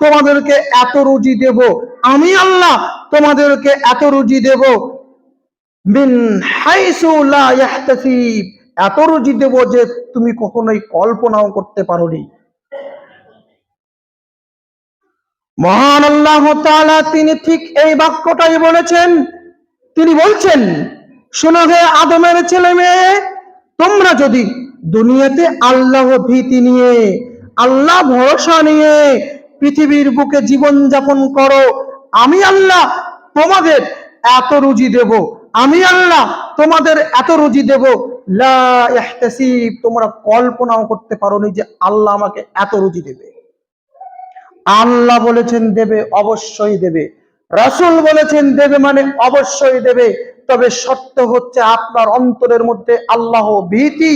তোমাদেরকে এত রুজি দেব। আমি আল্লাহ তোমাদেরকে এত রুজি দেব। মিন এত রুজি দেব যে তুমি কখনোই কল্পনাও করতে পারোনি। মহান আল্লাহ তিনি ঠিক এই বাক্যটাই বলেছেন। তিনি বলছেন, শোনো হে আদমের ছেলে মেয়ে, তোমরা যদি দুনিয়াতে আল্লাহ ভীতি নিয়ে, আল্লাহ ভরসা নিয়ে পৃথিবীর বুকে জীবন যাপন করো। আমি আল্লাহ তোমাদের এত রুজি দেব। আমি আল্লাহ তোমাদের এত রুজি দেব। তোমরা কল্পনাও করতে পারো নি যে আল্লাহ আমাকে এত রুজি দেবে। আল্লাহ বলেছেন দেবে, অবশ্যই দেবে। রাসূল বলেছেন দেবে মানে অবশ্যই দেবে। তবে শর্ত হচ্ছে আপনার অন্তরের মধ্যে আল্লাহ ভীতি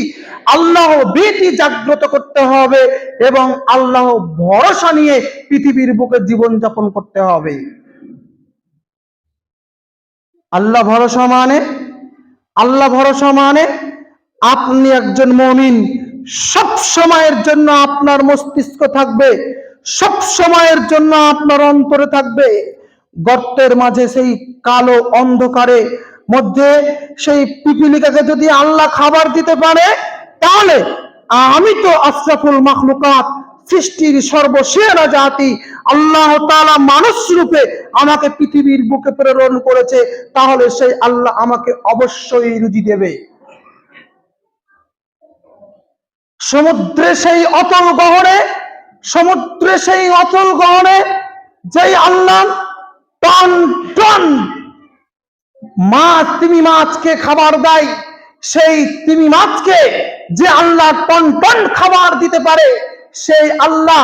আল্লাহ ভীতি জাগ্রত করতে হবে এবং আল্লাহ ভরসা নিয়ে পৃথিবীর বুকে জীবন যাপন করতে হবে। আল্লাহ ভরসা মানে? আল্লাহ ভরসা মানে আপনি একজন মমিন। সব সময়ের জন্য আপনার মস্তিষ্ক থাকবে, সব সময়ের জন্য আপনার অন্তরে থাকবে। গর্তের মাঝে সেই কালো অন্ধকারে মধ্যে সেই পিপিলিকাকে যদি আল্লাহ খাবার দিতে পারে, তাহলে আমি তো আশরাফুল মাখলুকাত, সৃষ্টির সর্বসেরা জাতি, আল্লাহ তাআলা মানুষ রূপে আমাকে পৃথিবীর বুকে প্রেরণ করেছে, তাহলে সেই আল্লাহ আমাকে অবশ্যই রুজি দেবে। সমুদ্রে সেই অতল গহরে সমুদ্রে সেই অতল গহরে যেই আল্লাহ টন টন। মাছ, তিমি মাছকে খাবার দেয়। সেই তিমি মাছকে যে আল্লাহ টন টন খাবার দিতে পারে, সেই আল্লাহ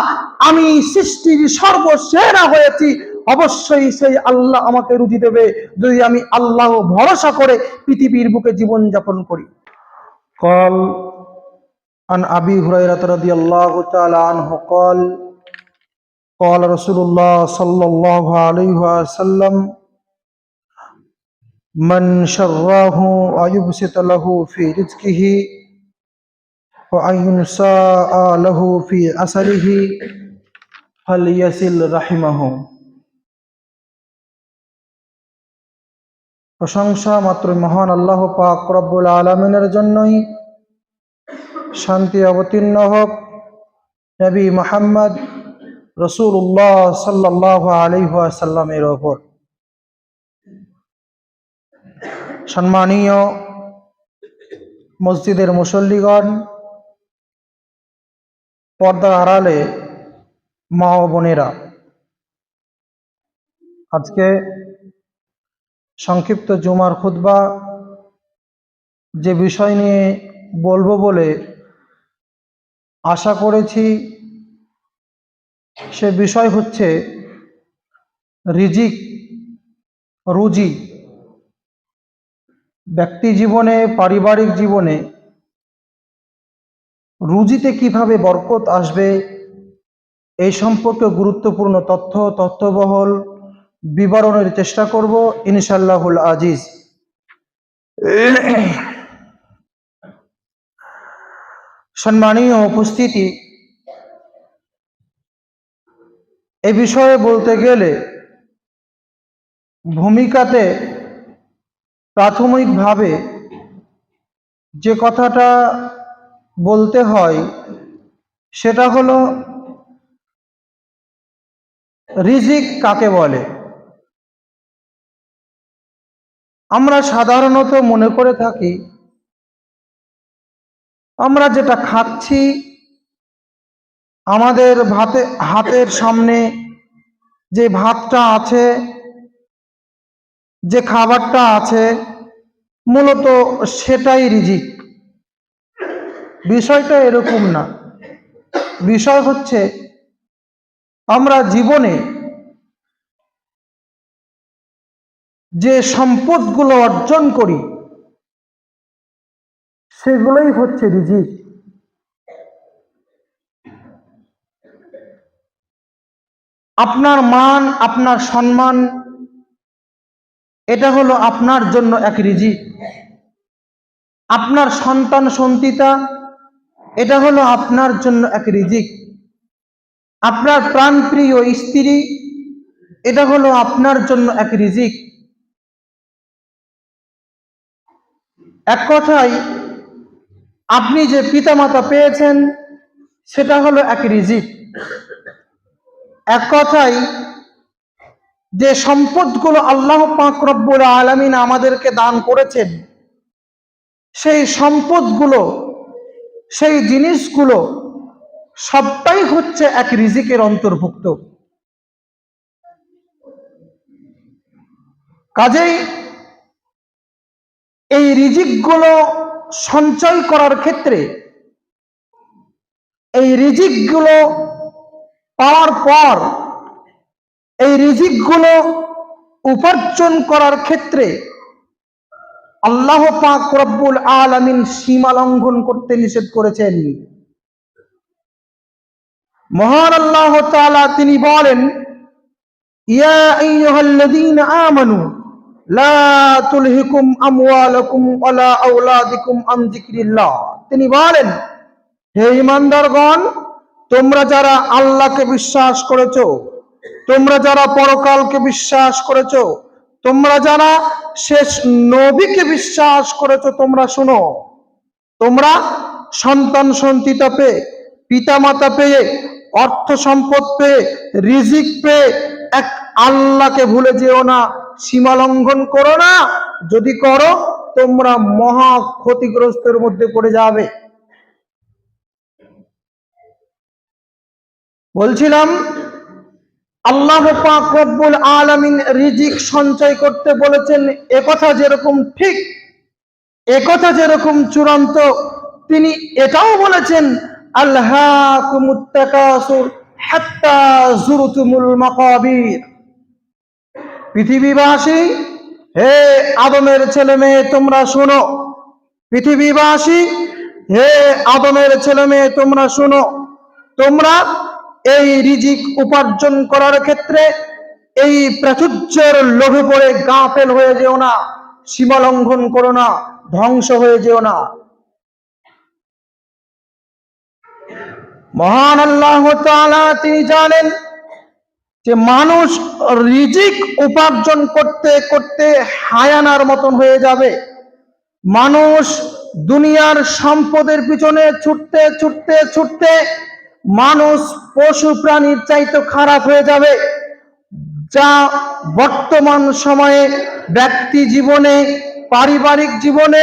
আমি সৃষ্টির সর্বসেরা হয়েছি। অবশ্যই সেই আল্লাহ আমাকে রুজি দেবে যদি আমি আল্লাহ ভরসা করে পৃথিবীর বুকে জীবন যাপন করি কল আন আবি হুরাইরাত রাদিয়াল্লাহু তাআলা আনহু কল قال قال رسول الله صلى الله عليه وسلم من شراه ويبسط له في رزقه وأن ينساء له في أسره فليصل رحمه প্রশংসা মাত্র মহান আল্লাহ পাক রব্বুল আলমিনের জন্যই শান্তি অবতীর্ণ হোক নবী মোহাম্মদ রসুল্লাহ সাল্লাহ আলিহাসাল্লামের ওপর। সম্মানীয় মসজিদের মুসল্লিগণ পর্দা আড়ালে মা ও বোনেরা, আজকে সংক্ষিপ্ত জুমার খুতবা যে বিষয় নিয়ে বলব বলে আশা করেছি সে বিষয় হচ্ছে রিজিক, রুজি। ব্যক্তি জীবনে, পারিবারিক জীবনে রুজিতে কীভাবে বরকত আসবে, এই সম্পর্কে গুরুত্বপূর্ণ তথ্য, তথ্যবহল বিবরণের চেষ্টা করব ইনশাল্লাহুল আজিজ। সম্মানীয় উপস্থিতি এ বিষয়ে বলতে গেলে ভূমিকাতে প্রাথমিকভাবে যে কথাটা বলতে হয় সেটা হলো রিজিক কাকে বলে? আমরা সাধারণত মনে করে থাকি আমরা যেটা খাচ্ছি আমাদের ভাতে, হাতের সামনে যে ভাতটা আছে, যে খাবারটা আছে, মূলত সেটাই রিজিক। বিষয়টা এরকম না। বিষয় হচ্ছে, আমরা জীবনে যে সম্পদগুলো অর্জন করি, সেগুলোই হচ্ছে রিজিক। আপনার মান, আপনার সম্মান, এটা হলো আপনার জন্য এক রিজিক। আপনার সন্তান সন্তিতা এটা হলো আপনার জন্য এক রিজিক। আপনার প্রাণপ্রিয় স্ত্রী, এটা হলো আপনার জন্য এক রিজিক। এক কথায়, আপনি যে পিতামাতা পেয়েছেন, সেটা হলো এক রিজিক। এক কথায় যে সম্পদগুলো আল্লাহ পাক রব্বুল আলমিন আমাদেরকে দান করেছেন, সেই সম্পদগুলো, সেই জিনিসগুলো সবটাই হচ্ছে এক রিজিকের অন্তর্ভুক্ত। কাজেই এই রিজিকগুলো সঞ্চয় করার ক্ষেত্রে, এই রিজিকগুলো পাওয়ার পর এই রিজিকগুলো উপার্জন করার ক্ষেত্রে আল্লাহ পাক রব্বুল আলামিন সীমা লঙ্ঘন করতে নিষেধ করেছেন। মহান আল্লাহ তাআলা তিনি বলেন আমানু তিনি বলেন, হে ইমানদারগণ তোমরা যারা আল্লাহকে বিশ্বাস করেছ, তোমরা যারা পরকালকে বিশ্বাস করেছ, তোমরা যারা শেষ নবীকে বিশ্বাস করেছ, তোমরা শুনো। তোমরা সন্তান সন্তিতা পেয়ে, পিতামাতা পেয়ে, অর্থ সম্পদ পেয়ে, রিজিক পেয়ে এক আল্লাহকে ভুলে যেও না, সীমা লঙ্ঘন করো না। যদি করো, তোমরা মহা ক্ষতিগ্রস্তের মধ্যে পড়ে যাবে। বলছিলাম, আল্লাহ পাক রব্বুল আলামিন রিজিক সঞ্চয় করতে বলেছেন একথা যেরকম ঠিক একথা যেরকম চূড়ান্ত, তিনি এটাও বলেছেন আল্লাহ পৃথিবীবাসী, হে আদমের ছেলে মেয়ে, তোমরা শোনো। পৃথিবীবাসী, হে আদমের ছেলে মেয়ে, তোমরা শোনো। তোমরা এই রিজিক উপার্জন করার ক্ষেত্রে এই প্রাচুর্যের লোভে পড়ে গাফেল হয়ে যেও না, সীমা লঙ্ঘন করো না, ধ্বংস হয়ে যেও না। মহান আল্লাহ তিনি জানেন যে মানুষ রিজিক উপার্জন করতে করতে হায়ানার মতন হয়ে যাবে। মানুষ দুনিয়ার সম্পদের পিছনে ছুটতে ছুটতে ছুটতে মানুষ পশু প্রাণীর চাইতে খারাপ হয়ে যাবে, যা বর্তমান সময়ে ব্যক্তি জীবনে, পারিবারিক জীবনে,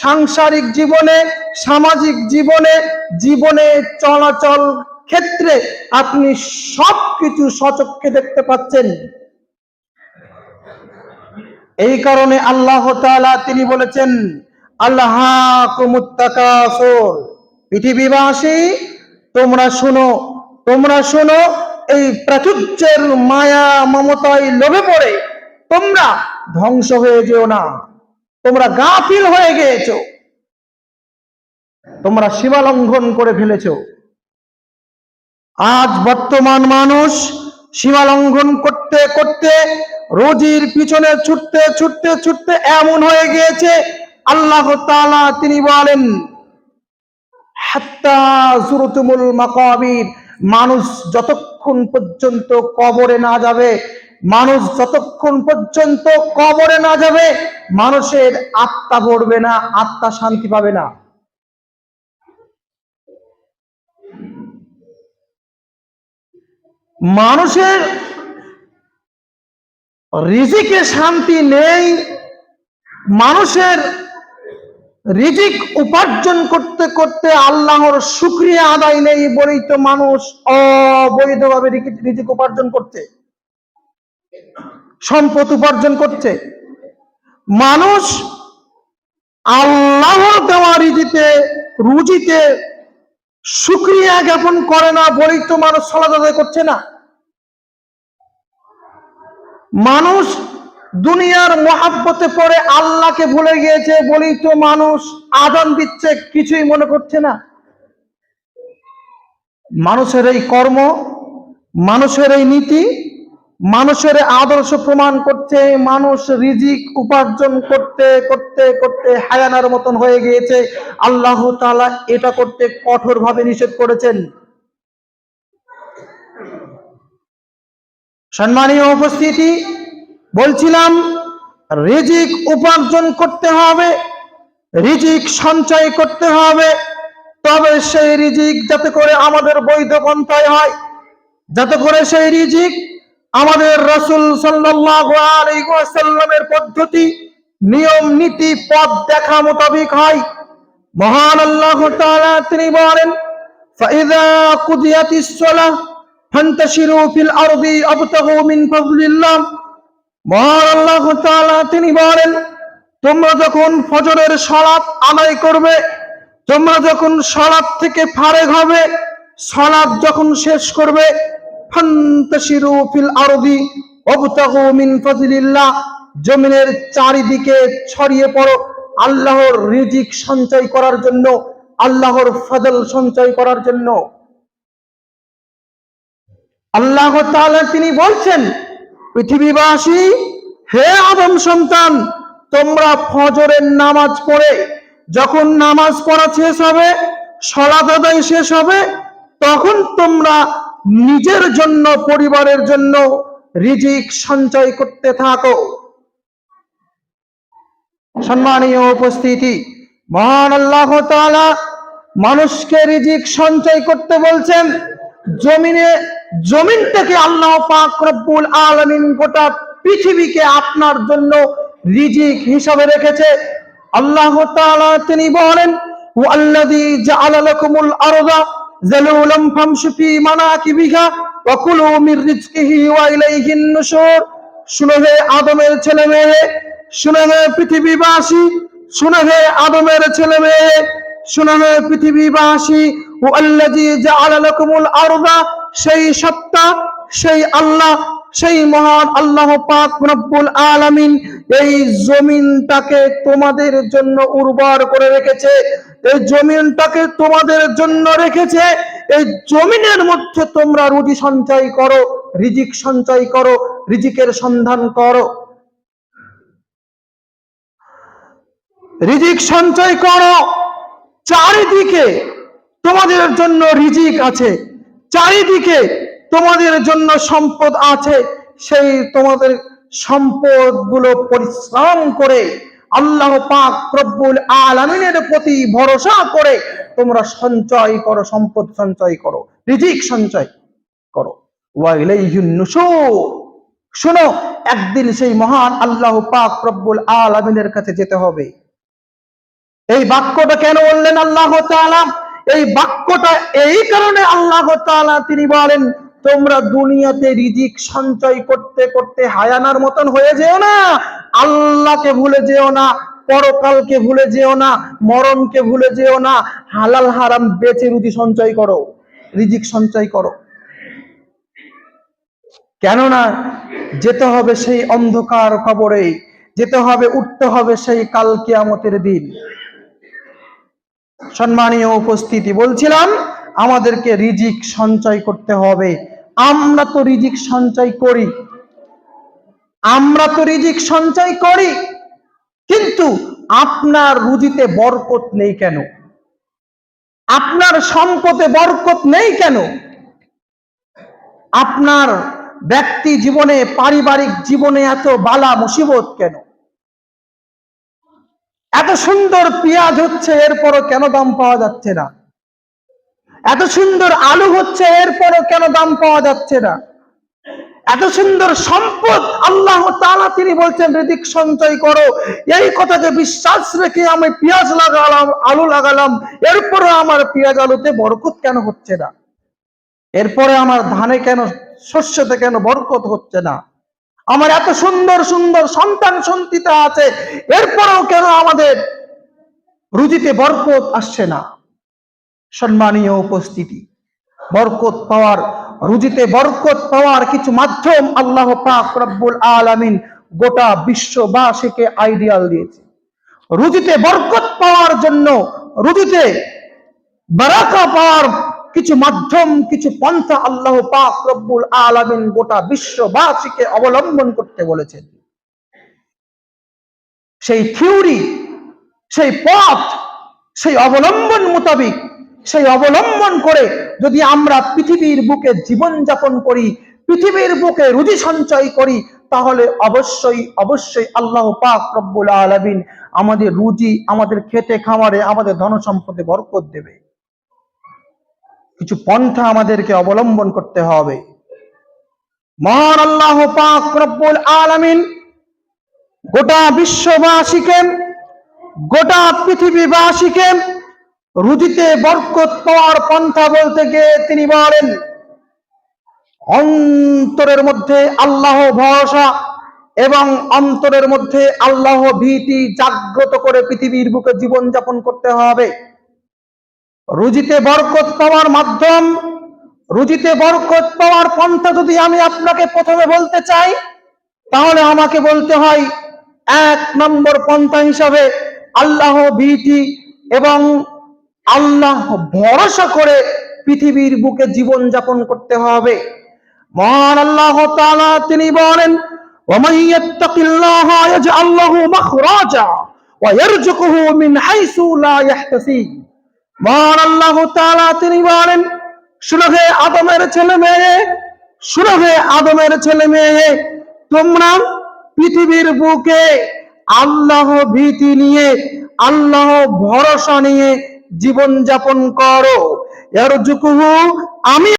সাংসারিক জীবনে, সামাজিক জীবনে জীবনে চলাচল ক্ষেত্রে আপনি সবকিছু সচক্ষে দেখতে পাচ্ছেন। এই কারণে আল্লাহ তাআলা তিনি বলেছেন আল্লাহ পৃথিবীবাসী তোমরা শোনো তোমরা শোনো, এই প্রাচুর্যের মায়া মমতায় লোভে পড়ে তোমরা ধ্বংস হয়ে যেও না। তোমরা গাফিল হয়ে গিয়েছো। তোমরা সীমা লঙ্ঘন করে ফেলেছো। আজ বর্তমান মানুষ সীমা লঙ্ঘন করতে করতে রোজির পিছনে ছুটতে ছুটতে ছুটতে এমন হয়ে গিয়েছে। আল্লাহ তিনি বলেন হাত্তা জুরতুমুল মাকাবির। মানুষ যতক্ষণ পর্যন্ত কবরে না যাবে, মানুষ যতক্ষণ পর্যন্ত কবরে না যাবে, মানুষের আত্মা ভরবে না, আত্মা শান্তি পাবে না। মানুষের রিজিকে শান্তি নেই, মানুষের রিজিক উপার্জন করতে করতে আল্লাহর শুক্রিয়া আদায় নেই বলেই তো মানুষ অবৈধভাবে রিজিক উপার্জন করছে। সম্পদ উপার্জন করছে। মানুষ আল্লাহর দেওয়া রিজিতে রুজিতে শুক্রিয়া জ্ঞাপন করে না বলেই তো মানুষ সলাদ করছে না। মানুষ দুনিয়ার মহাব্বতে পড়ে আল্লাহকে ভুলে গিয়েছে বলেই তো মানুষ আদান দিচ্ছে, কিছুই মনে করছে না। মানুষের এই কর্ম, মানুষের এই নীতি, মানুষের আদর্শ প্রমাণ করছে মানুষ রিজিক উপার্জন করতে করতে করতে হায়ানার মতন হয়ে গিয়েছে। আল্লাহ তাআলা এটা করতে কঠোরভাবে নিষেধ করেছেন। সম্মানীয় উপস্থিতি বলছিলাম রিজিক উপার্জন করতে হবে রিজিক সঞ্চয় করতে হবে তবে সেই রিজিক যাতে করে আমাদের বৈধ পন্থায় হয় যাতে করে সেই রিজিক আমাদের রসুল সাল্লাল্লাহু আলাইহি ওয়াসাল্লামের পদ্ধতি নিয়ম নীতি পথ দেখা মোতাবিক হয় মহান আল্লাহ তাআলা তিনি বলেন فإذا قضيت الصلاة فانتشروا في الأرض أبتغوا من فضل الله তিনি বলেন, তোমরা যখন ফজরের সালাত আদায় করবে, তোমরা যখন সালাত থেকে ফারেগ হবে, সালাত যখন শেষ করবে মিন জমিনের চারিদিকে ছড়িয়ে পড়ো আল্লাহর রিজিক সঞ্চয় করার জন্য, আল্লাহর ফজল সঞ্চয় করার জন্য। আল্লাহ তিনি বলছেন পৃথিবীবাসী, হে আদম সন্তান, তোমরা ফজরের নামাজ পড়ে, যখন নামাজ পড়া শেষ হবে সলাত আদায় শেষ হবে, তখন তোমরা নিজের জন্য, পরিবারের জন্য রিজিক সঞ্চয় করতে থাকো। সম্মানীয় উপস্থিতি, মহান আল্লাহ তাআলা মানুষকে রিজিক সঞ্চয় করতে বলছেন, জমিনে জমিন থেকে আল্লাহ পাক রব্বুল আলামিন গোটা পৃথিবীকে আপনার জন্য রিজিক হিসাবে রেখেছে। আল্লাহ তাআলা তিনি বলেন, ওয়াল্লাযী যালুলাম ফামশু মানাকিবিহা ওয়া কুলু মির রিজকিহি ওয়া ইলাইহিন নুশুর। শুনো হে আদমের ছেলে মেয়ে শুনো হে পৃথিবীবাসী, শুনো হে আদমের ছেলে মেয়ে শুনো হে পৃথিবীবাসী ও আল্লাযী জাআলা লাকুমুল আরদা সেই সত্তা, সেই আল্লাহ, সেই মহান আল্লাহ পাক রব্বুল আলামিন এই জমিনটাকে তোমাদের জন্য উর্বর করে রেখেছে। এই জমিনটাকে তোমাদের জন্য রেখেছে। এই জমিনের মধ্যে তোমরা রুজি সঞ্চয় করো, রিজিক সঞ্চয় করো, রিজিকের সন্ধান করো। রিজিক সঞ্চয় করো। চারিদিকে তোমাদের জন্য রিজিক আছে। চারিদিকে তোমাদের জন্য সম্পদ আছে। সেই তোমাদের সম্পদগুলো পরিশ্রম করে আল্লাহ পাক রব্বুল আলামিনের প্রতি ভরসা করে তোমরা সঞ্চয় করো, সম্পদ সঞ্চয় করো, রিজিক সঞ্চয় করো। শোনো, একদিন সেই মহান আল্লাহ পাক রব্বুল আলামিনের কাছে যেতে হবে। এই বাক্যটা কেন বললেন আল্লাহ তাআলা? এই বাক্যটা এই কারণে আল্লাহ তাআলা তিনি বলেন, তোমরা দুনিয়াতে রিজিক সঞ্চয় করতে করতে হায়ানার মতন হয়ে যেও না, আল্লাহকে ভুলে যেও না, পরকালকে ভুলে যেও না, মরণকে ভুলে যেও না, হালাল হারাম বেচে রুজি সঞ্চয় করো, রিজিক সঞ্চয় করো। কেননা যেতে হবে সেই অন্ধকার কবরে, যেতে হবে, উঠতে হবে সেই কাল কিয়ামতের দিন। সম্মানীয় উপস্থিতি বলছিলাম, আমাদেরকে রিজিক সঞ্চয় করতে হবে। আমরা তো রিজিক সঞ্চয় করি। আমরা তো রিজিক সঞ্চয় করি। কিন্তু আপনার রুজিতে বরকত নেই কেন? আপনার সম্পদে বরকত নেই কেন? আপনার ব্যক্তি জীবনে, পারিবারিক জীবনে এত বালা মুসিবত কেন? এত সুন্দর পেঁয়াজ হচ্ছে, এরপরও কেন দাম পাওয়া যাচ্ছে না? এত সুন্দর আলু হচ্ছে, এরপরও কেন দাম পাওয়া যাচ্ছে না? এত সুন্দর সম্পদ আল্লাহ তাআলা তিনি বলছেন রিদিক সঞ্চয় করো। এই কথাকে বিশ্বাস রেখে আমি পেঁয়াজ লাগালাম, আলু লাগালাম এরপরে আমার পেঁয়াজ আলুতে বরকত কেন হচ্ছে না? এরপরে আমার ধানে কেন, শস্যতে কেন বরকত হচ্ছে না? আমার এত সুন্দর সুন্দর সন্তান সন্তিতা আছে, এরপরেও কেন আমাদের রুজিতে বরকত আসছে না? সম্মানীয় উপস্থিতি, বরকত পাওয়ার, রুজিতে বরকত পাওয়ার কিছু মাধ্যম আল্লাহ পাক রব্বুল আলামিন গোটা বিশ্ববাসীকে আইডিয়াল দিয়েছে। রুজিতে বরকত পাওয়ার জন্য, রুজিতে বারাকা পাওয়ার কিছু মাধ্যম, কিছু পন্থা আল্লাহ পাক রব্বুল আলামিন গোটা বিশ্ববাসীকে অবলম্বন করতে বলেছেন। সেই থিওরি, সেই পথ, সেই অবলম্বন মোতাবিক, সেই অবলম্বন করে যদি আমরা পৃথিবীর বুকে জীবন যাপন করি, পৃথিবীর বুকে রুজি সঞ্চয় করি, তাহলে অবশ্যই অবশ্যই আল্লাহ পাক রব্বুল আলামিন আমাদের রুজি, আমাদের খেতে খামারে আমাদের ধন সম্পদে বরকত দেবে। কিছু পন্থা আমাদেরকে অবলম্বন করতে হবে। মহান আল্লাহ পাক রব্বুল আলামিন গোটা বিশ্ববাসীকে, গোটা পৃথিবীবাসীকে রুজিতে বরকত পাওয়ার পন্থা বলতে গিয়ে তিনি বলেন, অন্তরের মধ্যে আল্লাহ ভরসা এবং অন্তরের মধ্যে আল্লাহ ভীতি জাগ্রত করে পৃথিবীর বুকে জীবন যাপন করতে হবে। রুজিতে বরকত পাওয়ার মাধ্যম রুজিতে বরকত পাওয়ার পন্থা যদি আমি আপনাকে প্রথমে বলতে চাই তাহলে আমাকে বলতে হয় এক নম্বর পন্থা হিসাবে আল্লাহ ভীতি এবং আল্লাহ ভরসা করে পৃথিবীর বুকে জীবন যাপন করতে হবে মহান আল্লাহ তাআলা তিনি বলেন ومن يتق الله يجعل له مخرجا ويرزقه من حيث لا يحتسب মহান আল্লাহ তিনি বলেন, সুরভে আদমের ছেলে মেয়ে, সুরভে আদমের ছেলে মেয়ে, তোমরা পৃথিবীর বুকে আল্লাহ ভীতি নিয়ে, আল্লাহ ভরসা নিয়ে জীবন যাপন করো। এর আমি